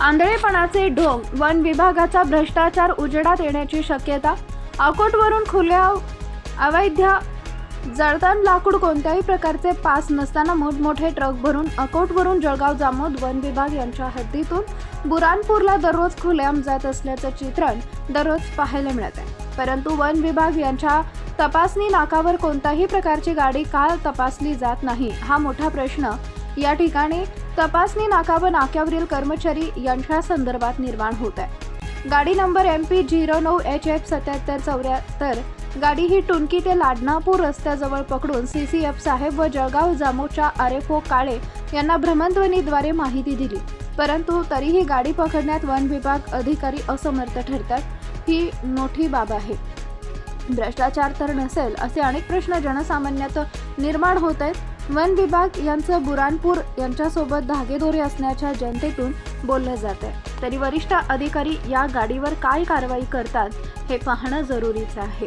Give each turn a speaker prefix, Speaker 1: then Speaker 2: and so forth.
Speaker 1: आंधळेपणाचे ढोंग वन विभागाचा भ्रष्टाचार उजेडात येण्याची शक्यता. अकोटवरून खुल्या अवैध जळतान लाकूड कोणत्याही प्रकारचे पास नसताना मोठमोठे ट्रक भरून अकोटवरून जळगाव जामोद वन विभाग यांच्या हद्दीतून बुरानपूरला दररोज खुलेआम जात असल्याचं चित्रण दररोज पाहायला मिळत आहे परंतु वन विभाग यांच्या तपासणी नाकावर कोणत्याही प्रकारची गाडी का तपासली जात नाही हा मोठा प्रश्न या ठिकाणी तपासणी नाका व नाक्यावरील कर्मचारी यांच्या संदर्भात निर्माण होत आहे. गाडी नंबर एम पी झिरो नऊ एच एफ सत्याहत्तर चौऱ्याहत्तर गाडी ही टुनकी ते लाडनापूर रस्त्याजवळ पकडून सी सी एफ साहेब व जळगाव जामोच्या आर एफ ओ काळे यांना भ्रमणध्वनीद्वारे माहिती दिली. परंतु तरीही गाडी पकडण्यात वन विभाग अधिकारी असमर्थ ठरतात ही मोठी बाब आहे. भ्रष्टाचार तर नसेल असे अनेक प्रश्न जनसामान्यात निर्माण होत आहेत. वन विभाग यांचं बुरानपूर यांच्यासोबत धागेदोरे असण्याच्या जनतेतून बोललं जात आहे तरी वरिष्ठ अधिकारी या गाडीवर काय कारवाई करतात हे पाहणं जरुरीचं आहे.